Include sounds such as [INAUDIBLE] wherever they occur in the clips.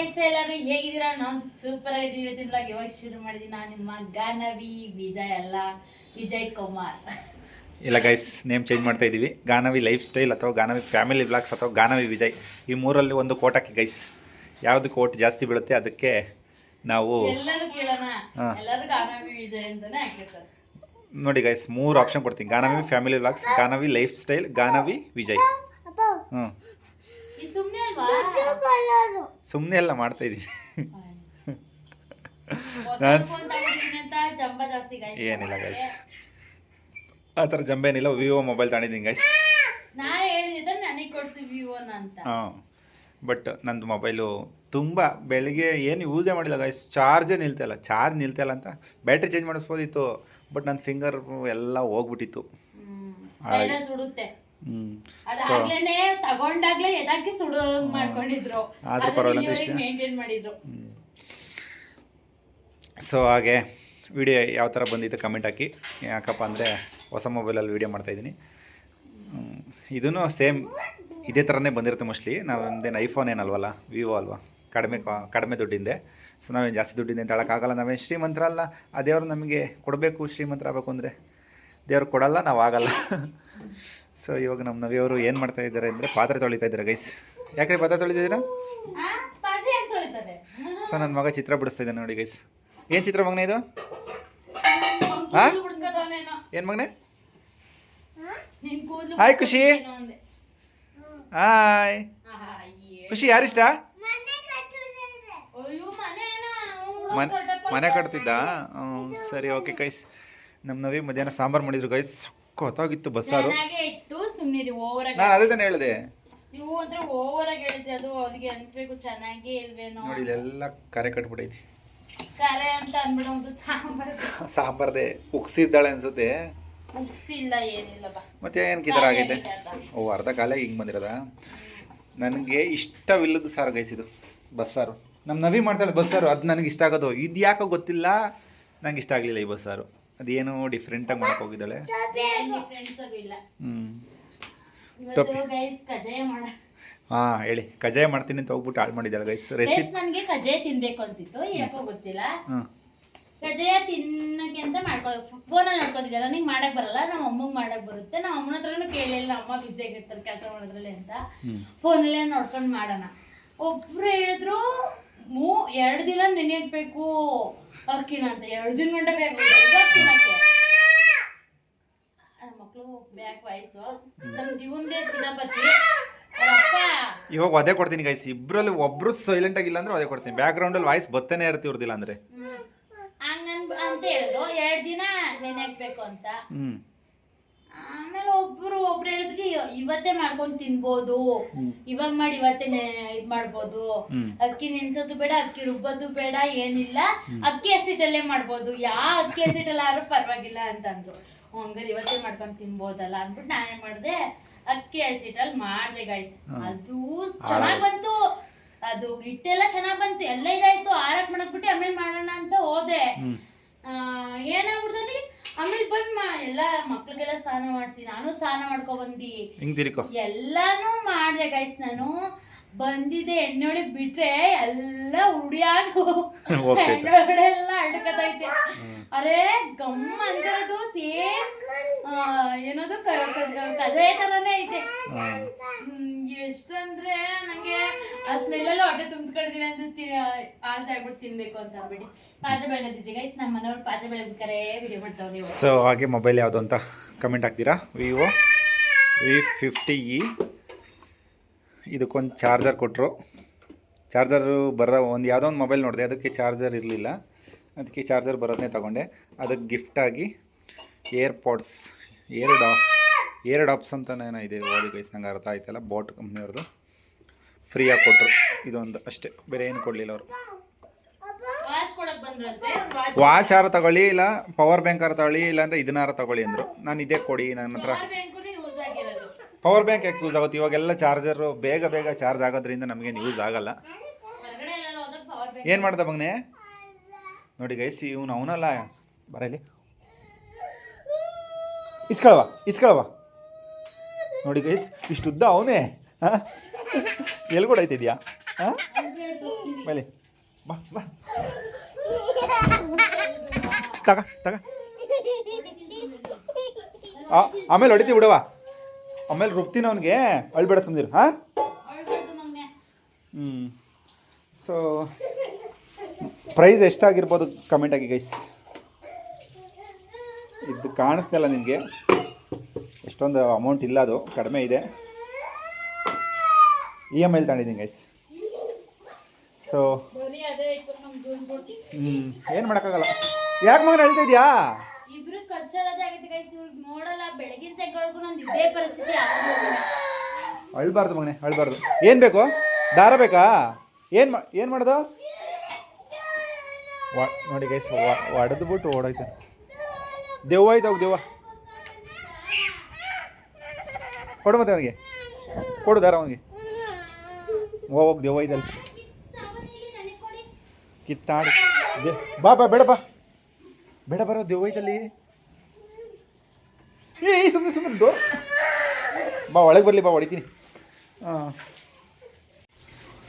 Guys ಎಲ್ಲರೂ ಹೇಗಿದ್ದೀರಾ? ನಾವು ಸೂಪರ್ ಆಗಿದ್ದೀವಿ ಇವತ್ತಿನ ಯಾವಾಗ ಶುರು ಮಾಡಿದ್ದೀನಿ ನಾನು ನಿಮ್ಮ ಗಾನವಿ ವಿಜಯ್ ಅಲ್ಲ ವಿಜಯ್ ಕುಮಾರ್. ಇಲ್ಲ ಗೈಸ್ ನೇಮ್ ಚೇಂಜ್ ಮಾಡ್ತಾ ಇದ್ದೀವಿ. ಗಾನವಿ ಲೈಫ್ ಸ್ಟೈಲ್ ಅಥವಾ ಗಾನವಿ ಫ್ಯಾಮಿಲಿ ಬ್ಲಾಗ್ಸ್ ಅಥವಾ ಗಾನವಿ ವಿಜಯ್. ಈ ಮೂರಲ್ಲಿ ಒಂದು ಕೋಟ್ ಹಾಕಿ ಗೈಸ್ ಯಾವುದು ಕೋಟ್ ಜಾಸ್ತಿ ಬೀಳುತ್ತೆ ಅದಕ್ಕೆ ನಾವು ಎಲ್ಲರೂ ಕೇಳೋಣ. ಹಾ. ಎಲ್ಲರೂ ಗಾನವಿ ವಿಜಯ್ ಅಂತಾನೆ ಹಾಕಿರ್ತಾರೆ. ನೋಡಿ ಗೈಸ್ ಮೂರು ಆಪ್ಷನ್ ಕೊಡ್ತೀನಿ. Ganavi family blogs Ganavi lifestyle Ganavi Vijay. ಹ್ಞೂ ಸುಮ್ನೆ ಅಲ್ವಾ? ಸುಮ್ಮನೆ ಎಲ್ಲ ಮಾಡ್ತಾ ಇದೀನಿ. ಅಂತ ಜಂಬ ಜಾಸ್ತಿ ಗೈಸ್ ಏನಿಲ್ಲ ಗೈಸ್ ಆ ಥರ ಜಂಬೇನಿಲ್ಲ ವಿವೋ ಮೊಬೈಲ್ ತಗೊಂಡಿದ್ದೀನಿ ಗೈಸ್ ನಾನು ಹೇಳಿದ್ದೆ ನನಗೆ ಕೊಡ್ಸಿ ವಿವೋನ ಅಂತ. ಹಾಂ ಬಟ್ ನಂದು ಮೊಬೈಲು ತುಂಬ ಬೆಳಿಗ್ಗೆ ಏನು ಯೂಸೇ ಮಾಡಿಲ್ಲ ಗೈಸ್ ಚಾರ್ಜೇ ನಿಲ್ತಾಯಿಲ್ಲ ಚಾರ್ಜ್ ನಿಲ್ತಾಯಿಲ್ಲ ಅಂತ. ಬ್ಯಾಟ್ರಿ ಚೇಂಜ್ ಮಾಡಿಸ್ಬೋದಿತ್ತು ಬಟ್ ನನ್ನ ಫಿಂಗರ್ ಎಲ್ಲ ಹೋಗ್ಬಿಟ್ಟಿತ್ತು. ಹ್ಮ್ ಸೊ ಅದಾಗ್ಲೇನೆ ತಗೊಂಡಾಗ್ಲೇ ಎದಾಕಿ ಸುಡೋ ಮಾಡ್ಕೊಂಡಿದ್ರು. ಆದ್ರೂ ಪರವಾಗಿಲ್ಲ ಅಂತ ಮೇಂಟೈನ್ ಮಾಡಿದ್ರು. ಸೊ ಹಾಗೆ ವಿಡಿಯೋ ಯಾವ ಥರ ಬಂದಿತ್ತು ಕಮೆಂಟ್ ಹಾಕಿ. ಯಾಕಪ್ಪ ಅಂದರೆ ಹೊಸ ಮೊಬೈಲಲ್ಲಿ ವೀಡಿಯೋ ಮಾಡ್ತಾಯಿದ್ದೀನಿ ಇದೂ ಸೇಮ್ ಇದೇ ಥರನೇ ಬಂದಿರುತ್ತೆ ಮೋಸ್ಟ್ಲಿ ನಾವೊಂದೇನು ಐಫೋನ್ ಏನಲ್ವಲ್ಲ ವಿವೋ ಅಲ್ವಾ? ಕಡಿಮೆ ಕಡಿಮೆ ದುಡ್ಡಿಂದೆ. ಸೊ ನಾವೇನು ಜಾಸ್ತಿ ದುಡ್ಡಿಂದ ಅಂತ ಹೇಳೋಕ್ಕಾಗಲ್ಲ. ನಾವೇನು ಶ್ರೀಮಂತರಲ್ಲ ಆ ದೇವರು ನಮಗೆ ಕೊಡಬೇಕು ಶ್ರೀಮಂತರಾಗಬೇಕು ಅಂದರೆ ದೇವ್ರು ಕೊಡಲ್ಲ ನಾವು ಆಗಲ್ಲ. ಸೊ ಇವಾಗ ನಮ್ಮ ನವಿಯವರು ಏನು ಮಾಡ್ತಾ ಇದ್ದಾರೆ ಅಂದರೆ ಪಾತ್ರೆ ತೊಳಿತಾ ಇದ್ದಾರೆ ಗೈಸ್ ಯಾಕೆ ಪಾತ್ರೆ ತೊಳಿತಿದ್ದೀರಾ ಇದ್ದೀರಾ? ಪಾತ್ರೆ ಯಾಕ್ ತೊಳಿತಾರೆ? ಸೊ ನನ್ನ ಮಗ ಚಿತ್ರ ಬಿಡಿಸ್ತಾ ಇದ್ದಾನೆ ನೋಡಿ ಗೈಸ್ ಏನು ಚಿತ್ರ ಮಗನೇ ಇದು? ಹಾಂ. ಏನು ಮಗನೇ? ಕೂದ್ಲು ಹಾಯ್ ಖುಷಿ. ಹಾಯ್. ಖುಷಿ ಯಾರಿಷ್ಟ? ಅಯ್ಯೋ, ಮನೆ. ಕಟ್ತಿದ್ದ? ಸರಿ ಓಕೆ ಗೈಸ್ ನಮ್ಮ ನವಿ ಮಧ್ಯಾಹ್ನ ಸಾಂಬಾರು ಮಾಡಿದ್ರು ಗೈಸ್ ಸಖತ್ತಾಗಿತ್ತು ಬಸ್ಸಾರು. ಚೆನ್ನಾಗೇ ಇತ್ತು ಸುಮ್ನಿರಿ ಓವರ್ ಆಗಿ ನಾನು ಅದೇ ತಾನೇ ಹೇಳಿದೆ. ನೀವು ಅಂದ್ರೆ ಓವರ್ ಆಗಿ ಹೇಳಿದ್ರೆ ಅದು ಅವ್ರಿಗೆ ಅನ್ಸ್ಬೇಕು ಚೆನ್ನಾಗೇ ಇಲ್ವೇನೋ. ನೋಡಿ ಇದೆಲ್ಲ ಕರೆ ಕಟ್ಬಿಟ್ಟೈತಿ ಕರೆ ಅಂತ ಅನ್ಬಿಡೋದು ಸಾಂಬಾರ್. ಸಾಂಬಾರ್ದೆ ಉಕ್ಸಿದ್ದಾಳೆ ಅನ್ಸುತ್ತೆ. ಮುಗಿಸಿಲ್ಲ ಏನಿಲ್ಲ ಬಾ. ಮತ್ತೆ ಏನಕ್ಕೆ ಕಿದರ ಆಗೈತೆ? ಆಗೈತೆ ಓ ಅರ್ಧ ಕಾಲ ಹಿಂಗೆ ಬಂದಿರೋದ? ನನಗೆ ಇಷ್ಟವಿಲ್ಲದ ಸಾರು ಗೈಸಿದು ಬಸ್ಸಾರು. ನಮ್ಮ ನವಿ ಮಾಡ್ತಾಳೆ ಬಸ್ಸಾರು ಅದು ನನಗೆ ಇಷ್ಟ ಆಗೋದು. ಇದು ಯಾಕೋ ಗೊತ್ತಿಲ್ಲ ನಂಗೆ ಇಷ್ಟ ಆಗಲಿಲ್ಲ ಈ ಬಸ್ಸಾರು. ಅದೇನೋ ಡಿಫ್ರೆಂಟಾಗಿ ಮಾಡಕ್ಕೆ ಹೋಗಿದ್ದಾಳೆ? ಹಾ ಹ್ಞೂ ಹಾಂ ಹೇಳಿ. ಕಜಾಯ ಮಾಡ್ತೀನಿ ಅಂತ ಹೋಗ್ಬಿಟ್ಟು ಹಾಳು ಮಾಡಿದ್ದಾಳೆ ಗೈಸ್ ಗೈಸ್ ನನಗೆ ಕಜಾಯ ತಿನ್ಬೇಕು ಅನ್ಸಿತ್ತು. ಯಾಕೋ ಗೊತ್ತಿಲ್ಲ. ಹಾಂ. ಕಜಾಯ ತಿನ್ನಕ್ಕೆ ಅಂತ ಮಾಡ್ಕೊ ಫೋನಲ್ಲಿ ನೋಡ್ಕೊತಿದ್ದೆ. ನನಗೆ ಮಾಡಕ್ ಬರಲ್ಲ. ನಮ್ಮ ಅಮ್ಮಗ್ ಮಾಡಕ್ ಬರುತ್ತೆ. ನಮ್ಮ ಅಮ್ಮನ ಹತ್ರನು ಕೇಳಿಲ್ಲ. ಅಮ್ಮ ಬಿಜಿ ಆಗಿರ್ತಾರೆ ಕೆಲಸ ಮಾಡೋದ್ರಲ್ಲಿ ಅಂತ. ಫೋನಲ್ಲೇ ನೋಡ್ಕೊಂಡು ಮಾಡೋಣ. ಒಬ್ರು ಹೇಳಿದ್ರು ಮೂ ಎರಡು ದಿನ ನೆನೆಯಬೇಕು ಅಕ್ಕಿನ ಅಂತ ಎರಡು ದಿನ ಗಂಟೆ ಬೇಕು ತಿನ್ನಕ್ಕೆ ಮಕ್ಕಳು ಬ್ಯಾಕ್ ವಾಯ್ಸು. ನಮ್ಮ ತಿನ್ನಪತಿ ಅಪ್ಪ ಇವಾಗ ಒದೆ ಕೊಡ್ತೀನಿ ಗೈಸ್ ಇಬ್ಬರಲ್ಲಿ ಒಬ್ರು ಸೈಲೆಂಟ್ ಆಗಿಲ್ಲ ಅಂದ್ರೆ ಒದೆ ಕೊಡ್ತೀನಿ. ಬ್ಯಾಕ್ಗ್ರೌಂಡಲ್ಲಿ ವಾಯ್ಸ್ ಬತ್ತನೇ ಇರ್ತಿ ಅಂದ್ರೆ. ಅಂದರೆ ಹಂಗನ್ ಅಂತ ಹೇಳಿದ್ರು. ಎರಡು ದಿನ ನೆನೆ ಹಾಕ್ಬೇಕು ಅಂತ ಆಮೇಲೆ ಒಬ್ರು ಒಬ್ರು ಹೇಳಿದ್ರಿ ಇವತ್ತೇ ಮಾಡ್ಕೊಂಡು ತಿನ್ಬೋದು. ಇವಾಗ ಮಾಡಿ ಇವತ್ತೇ ಇದ್ ಮಾಡ್ಬೋದು. ಅಕ್ಕಿ ನೆನ್ಸೋದು ಬೇಡ ಅಕ್ಕಿ ರುಬ್ಬೋದು ಬೇಡ ಏನಿಲ್ಲ. ಅಕ್ಕಿ ಹಸಿಟ್ಟಲ್ಲೇ ಮಾಡ್ಬೋದು. ಯಾ ಅಕ್ಕಿ ಹಸಿಟ್ಟಲ್ಲ ಆದ್ರೂ ಪರವಾಗಿಲ್ಲ ಅಂತಂದ್ರು. ಹಂಗಾರೆ ಇವತ್ತೇ ಮಾಡ್ಕೊಂಡು ತಿನ್ಬೋದಲ್ಲ ಅಂದ್ಬಿಟ್ಟು ನಾನೇನ್ ಮಾಡಿದೆ ಅಕ್ಕಿ ಹಸಿಟ್ಟಲ್ಲಿ ಮಾಡಿದೆ ಗಾಯ್ಸ್ ಅದು ಚೆನ್ನಾಗ್ ಬಂತು. ಅದು ಹಿಟ್ಟೆಲ್ಲ ಚೆನ್ನಾಗ್ ಬಂತು. ಎಲ್ಲ ಇದಾಯ್ತು. ಆರಕ್ ಮಾಡಕ್ಬಿಟ್ಟು ಆಮೇಲೆ ಮಾಡೋಣ ಅಂತ ಹೋದೆ ಆ, ಏನಾಗ್ಬಿಡ್ತಲ್ಲಿ ಆಮೇಲೆ ಬಂದ್ ಮಾ ಎಲ್ಲ ಮಕ್ಳಿಗೆಲ್ಲ ಸ್ನಾನ ಮಾಡಿಸಿ ನಾನು ಸ್ನಾನ ಮಾಡ್ಕೊ ಬಂದಿ ಹಿಂಗೆ ತಿರ್ಕೋ. ಎಲ್ಲಾನು ಮಾಡ್ದೆ ಗೈಸ್ ನಾನು. ಬಂದಿದೆ ಎಣ್ಣೆ ಬಿಟ್ರೆ ಎಲ್ಲ ಉಡಿಯಾದು. ಎಲ್ಲ ಅಡ್ಕತೈತೆ ಅರೆ ಗಮ್ ಅಂತಿರೋದು ಸೇಮ್ ಏನದು ಕಜಾಯ ತರನೇ ಐತೆ. ಹೊಟ್ಟೆ ತುಂಬಿಸ್ಕೊಂಡಿದೀನಿ ಅನ್ಸುತ್ತೆ ಆಸೆ ಆಗ್ಬಿಟ್ಟು ತಿನ್ಬೇಕು ಅಂತ ಅಂದ್ಬಿಟ್ಟು. ಪಾತ್ರೆ ಬೆಳಗತ್ತಿದ್ದೆ ಗೈಸ್ ನಮ್ಮ ಮನೆಯವ್ರು ಪಾತ್ರೆ ಬೆಳಗ್ಬೇಕಾರೆ ವಿಡಿಯೋ ಮಾಡ್ತಾವ್ ನೀವು. ಸೊ ಹಾಗೆ ಮೊಬೈಲ್ ಯಾವುದು ಅಂತ ಕಮೆಂಟ್ ಹಾಕ್ತೀರಾ? ವಿವೋ ವಿ ಫಿಫ್ಟಿ ಇ ಇದಕ್ಕೊಂದು ಚಾರ್ಜರ್ ಕೊಟ್ಟರು ಚಾರ್ಜರು ಬರೋ ಒಂದು ಯಾವುದೋ ಒಂದು ಮೊಬೈಲ್ ನೋಡಿದೆ, ಅದಕ್ಕೆ ಚಾರ್ಜರ್ ಇರಲಿಲ್ಲ. ಅದಕ್ಕೆ ಚಾರ್ಜರ್ ಬರೋದನ್ನೇ ತಗೊಂಡೆ. ಅದಕ್ಕೆ ಗಿಫ್ಟಾಗಿ AirPods air dop Airdopes ಅಂತ ಏನೋ ಇದೆ, ಓದಿ ಗೈಸ್ ನಂಗೆ ಅರ್ಥ ಆಯ್ತಲ್ಲ ಬೋಟ್ ಕಂಪ್ನಿಯವ್ರದ್ದು ಫ್ರೀಯಾಗಿ ಕೊಟ್ಟರು ಇದೊಂದು ಅಷ್ಟೇ. ಬೇರೆ ಏನು ಕೊಡಲಿಲ್ಲ ಅವರು. ವಾಚ್ ಆರ ತಗೊಳ್ಳಿ ಇಲ್ಲ ಪವರ್ ಬ್ಯಾಂಕ್ ಆರ ತಗೊಳ್ಳಿ ಇಲ್ಲಾಂದ್ರೆ ಇದನ್ನಾರ ತಗೊಳ್ಳಿ ಅಂದರು. ನಾನು ಇದೇ ಕೊಡಿ ನನ್ನ ಹತ್ರ. ಪವರ್ ಬ್ಯಾಂಕು ಯಾಕೆ ಯೂಸ್ ಆಗುತ್ತೆ? ಇವಾಗೆಲ್ಲ ಚಾರ್ಜರು ಬೇಗ ಬೇಗ ಚಾರ್ಜ್ ಆಗೋದ್ರಿಂದ ನಮಗೇನು ಯೂಸ್ ಆಗಲ್ಲ. ಏನು ಮಾಡ್ದೆ ಮಗನೇ? ನೋಡಿ ಗೈಸಿ ಇವನು ಅವನಲ್ಲ. ಬರಲಿ ಇಸ್ಕೊಳವ ಇಸ್ಕೊಳವ ನೋಡಿ ಗೈಸ್ ಇಷ್ಟುದ್ದ ಅವನೇ. ಹಾಂ? ಎಲ್ಲಿ ಕೂಡ ಐತಿದ್ಯಾ ಬೈಲಿ ಬಾ ಬಾ. ತಗ ತಗ. ಆಮೇಲೆ ಹೊಡಿತೀವಿ ಬಿಡವ ಆಮೇಲೆ ರುಬ್ತೀನಿ ಅವನಿಗೆ. ಅಳ್ಬೇಡ ಸುಮ್ದಿರು ಹಾಂ? ಹ್ಞೂ ಸೊ ಪ್ರೈಸ್ ಎಷ್ಟಾಗಿರ್ಬೋದು ಕಮೆಂಟ್ ಆಗಿ ಗೈಸ್ ಇದು ಕಾಣಿಸ್ತಿಲ್ಲ ನಿನಗೆ ಎಷ್ಟೊಂದು ಅಮೌಂಟ್ ಇಲ್ಲ ಅದು. ಕಡಿಮೆ ಇದೆ. ಇ ಎಂ ಐಲಿ ತಗೊಂಡಿದ್ದೀನಿ ಗೈಸ್ ಸೊ ಹ್ಞೂ ಏನು ಮಾಡೋಕ್ಕಾಗಲ್ಲ. ಯಾಕೆ ಮಗನ ಹೇಳ್ತಾ ಇದೆಯಾ? ಇಬ್ರು ಕಚ್ಚಡದೇ ಆಗೈತೆ ಗೈಸ್ ಇವ್ರಿಗೆ ನೋಡಲ್ಲ ಬೆಳಗಿನ ತೆಗೊಳಗೂ ನಂದು ಇದೇ ಪರಿಸ್ಥಿತಿ ಆಗ್ಬಿಟ್ಟಿದೆ. ಅಳ್ಬಾರ್ದು ಮಗನೆ ಅಳ್ಬಾರ್ದು. ಏನು ಬೇಕು? ದಾರ ಬೇಕಾ? ಏನು ಮಾ ಏನು ಮಾಡೋದು? ವ ನೋಡಿ ಗೈಸ್ ಒಡೆದು ಬಿಟ್ಟು ಓಡೋಯ್ತು. ದೆವ್ವ ಆಯ್ತು ಹೋಗಿ ದೆವ್ವ. ಕೊಡು ಮತ್ತೆ ಅವನಿಗೆ. ಕೊಡು ದಾರ ಅವನಿಗೆ. ಹೋಗಿ ದೆವ್ವ ಐತಲ್ಲ ಕಿತ್ತಾಡಿ. ದೆ ಬಾ ಬಾ ಬೇಡ ಬಾ. ಬೇಡ ಬರೋ ದೆವ್ವ ಐತಲ್ಲಿ ಏ ಸುಮ್ಮನೆ ಸುಮ್ಮನೆ ಡೋರ್ ಬಾ ಒಳಗೆ ಬರಲಿ ಬಾ ಹೊಡಿತೀನಿ. ಹಾಂ.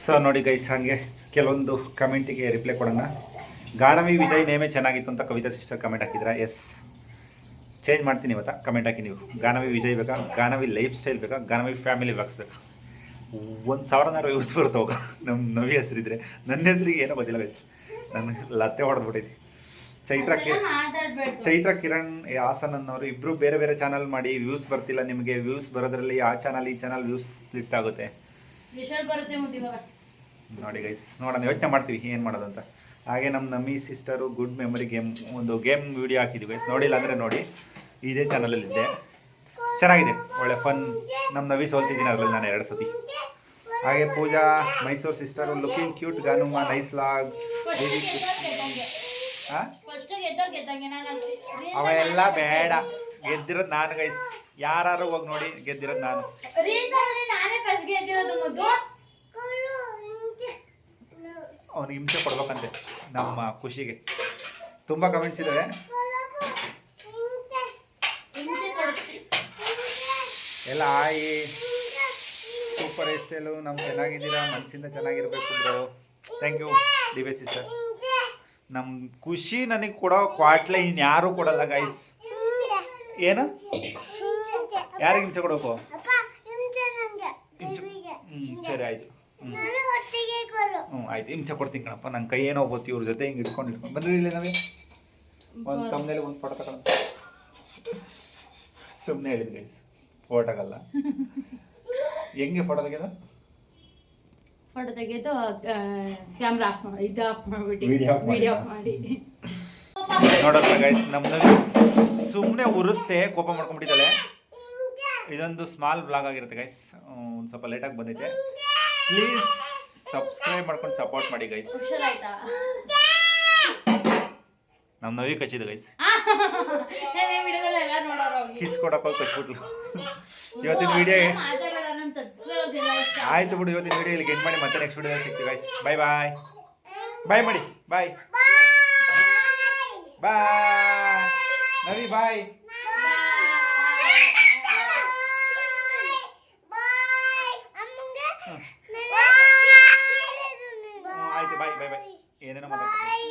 ಸರ್ ನೋಡಿ ಗೈಸ್ ಹಾಗೆ ಕೆಲವೊಂದು ಕಮೆಂಟಿಗೆ ರಿಪ್ಲೈ ಕೊಡೋಣ. ಗಾನವಿ ವಿಜಯ್ ನೇಮೇ ಚೆನ್ನಾಗಿತ್ತು ಅಂತ ಕವಿತಾ ಸಿಸ್ಟರ್ ಕಮೆಂಟ್ ಹಾಕಿದ್ರ? ಎಸ್ ಚೇಂಜ್ ಮಾಡ್ತೀನಿ ಇವತ್ತ ಕಮೆಂಟ್ ಹಾಕಿ ನೀವು. ಗಾನವಿ ವಿಜಯ್ ಬೇಕಾ? ಗಾನವಿ ಲೈಫ್ ಸ್ಟೈಲ್ ಬೇಕಾ? ಗಾನವಿ ಫ್ಯಾಮಿಲಿ ವ್ಲಾಗ್ಸ್ ಬೇಕಾ? ಒಂದು ಸಾವಿರನಾರು ಯೂಸ್ ಬರುತ್ತೆ ಹೋಗ. ನಮ್ಮ ನವಿ ಹೆಸರಿದ್ರೆ. ನನ್ನ ಹೆಸರಿಗೆ ಏನೋ ಗೊತ್ತಿಲ್ಲ ಗೈಸ್ ನನ್ನ ಲತ್ತೆ ಹೊಡೆದ್ಬಿಟ್ಟೈತಿ ಚೈತ್ರ ಕಿ ಚೈತ್ರ ಕಿರಣ್ ಹಾಸನ್ ಅನ್ನೋರು ಇಬ್ರು ಬೇರೆ ಬೇರೆ ಚಾನಲ್ ಮಾಡಿ ವ್ಯೂಸ್ ಬರ್ತಿಲ್ಲ ನಿಮಗೆ ವ್ಯೂಸ್ ಬರೋದ್ರಲ್ಲಿ ಆ ಚಾನಲ್ ಈ ಚಾನಲ್ ವ್ಯೂಸ್ ಸ್ಪ್ಲಿಟ್ ಆಗುತ್ತೆ. ನೋಡಿ ಗೈಸ್ ನೋಡೋಣ ಯೋಚನೆ ಮಾಡ್ತೀವಿ ಏನು ಮಾಡೋದಂತ. ಅಂತ ಹಾಗೆ ನಮ್ಮ ನಮ್ಮಿ ಸಿಸ್ಟರು ಗುಡ್ ಮೆಮೊರಿ ಗೇಮ್ ಒಂದು ಗೇಮ್ ವಿಡಿಯೋ ಹಾಕಿದ್ವಿ ಗೈಸ್ ನೋಡಿಲ್ಲ ಅಂದರೆ ನೋಡಿ. ಇದೇ ಚಾನಲಲ್ಲಿದ್ದೆ ಚೆನ್ನಾಗಿದೆ ಒಳ್ಳೆ ಫನ್ ನಮ್ಮ ನವಿ ಸೋಲ್ಸಿದ್ದೀನಿ ಅದರಲ್ಲಿ ನಾನು ಎರಡು ಸತಿ. ಹಾಗೆ Pooja, Mysuru sister looking cute ಗಾನುಮಾ nice ಲಾಗ್ ಅವೆಲ್ಲ ಬೇಡ. ಗೆದ್ದಿರೋದು ನಾನು ಗೈಸ್ ಯಾರು ಹೋಗಿ ನೋಡಿ, ಗೆದ್ದಿರೋದು ನಾನು. ಅವ್ನಿಗೆ ಹಿಂಸೆ ಕೊಡ್ಬೇಕಂತೆ, ನಮ್ಮ ಖುಷಿಗೆ. ತುಂಬ ಕಮೆಂಟ್ಸ್ ಇದಾವೆ. ಎಲ್ಲ ಆಯಿ. ಸೂಪರ್ ಸ್ಟೈಲು ನಾವು ಚೆನ್ನಾಗಿದ್ದೀರಾ? ಮನಸ್ಸಿಂದ ಚೆನ್ನಾಗಿರ್ಬೇಕು bro thank you Divya sister ನಮ್ಮ ಖುಷಿ ನನಗೆ ಕೊಡೋ ಕ್ವಾಟ್ಲೆ ಇನ್ಯಾರು ಕೊಡಲ್ಲ ಗೈಸ್ ಏನು? ಯಾರಿಗೆ ಹಿಂಸೆ ಕೊಡಬೇಕು? ಹ್ಞೂ ಸರಿ, ಆಯಿತು. ಹ್ಞೂ ಹ್ಞೂ ಆಯ್ತು. ಹಿಂಸೆ ಕೊಡ್ತೀನಿ ಕಣಪ್ಪ. ನನ್ನ ಕೈ ಏನೋ ಹೋಗುತ್ತೆ ಇವ್ರ ಜೊತೆ, ಹಿಂಗೆ ಇಟ್ಕೊಂಡು ಇಟ್ಕೊಂಡು. ಬಂದ್ರಿ ಇಲ್ಲಿ ನಮಗೆ ಒಂದು ತಮ್ಮನೇಲಿ ಒಂದು ಫೋಟೋ ತಗೊಂಡು ಸುಮ್ಮನೆ ಹೇಳಿದ್ರಿ ಗೈಸ್ ಫೋಟೋಗಲ್ಲ ಹೆಂಗೆ ಫೋಟೋ ತೆಗೆದ? ಫೋಟೋ ತೆಗೆದು ಕ್ಯಾಮ್ರಾ ಆಫ್ ಮಾಡಿ ಇದು ಆಫ್ ಮಾಡ್ಬಿಟ್ಟು ಮಾಡಿ. ವಿಡಿಯೋ ಆಫ್ ಮಾಡಿ. ನೋಡಪ್ಪ ಗೈಸ್ ನಮ್ದು ಸುಮ್ಮನೆ ಉರಿಸ್ತೆ ಕೋಪ ಮಾಡ್ಕೊಂಡ್ಬಿಟ್ಟಿದ್ದಾಳೆ. ಇದೊಂದು ಸ್ಮಾಲ್ ಬ್ಲಾಗ್ ಆಗಿರುತ್ತೆ ಗೈಸ್ [LAUGHS] ಒಂದು ಸ್ವಲ್ಪ ಲೇಟಾಗಿ ಬಂದೈತೆ. ಪ್ಲೀಸ್ ಸಬ್ಸ್ಕ್ರೈಬ್ ಮಾಡ್ಕೊಂಡು ಸಪೋರ್ಟ್ ಮಾಡಿ ಗೈಸ್ ನಮ್ಮ ನವಿ ಕಚ್ಚಿದ್ದು ಗೈಸ್ ಕಿಸ್ ಕೊಡಕ್ಕೆ ಹೋಗಿ ಕಚ್ಬಿಟ್ಲು. ಇವತ್ತಿನ ವಿಡಿಯೋ ನಮ್ಮ ಸಬ್ಸ್ಕ್ರೈಬರ್ ಎಲ್ಲ ಇಷ್ಟ ಆಯ್ತು ಬಿಡು ಇವತ್ತಿನ ವಿಡಿಯೋ ಇಲ್ಲಿಗೆ ಎಂಡ್ ಮಾಡಿ ಮತ್ತೆ ನೆಕ್ಸ್ಟ್ ವಿಡಿಯೋದಲ್ಲಿ ಸಿಗ್ತೀವಿ ಗೈಸ್ ಬಾಯ್ ಬಾಯ್ ಬಾಯ್ ಮಾಡಿ ಬಾಯ್ ಬಾಯ್ ನವಿ ಬಾಯ್ ಆಯ್ತು ಬಾಯ್ ಬಾಯ್ ಬಾಯ್ ಏನೇನೋ ಮಾತಾಡ್ತೀನಿ.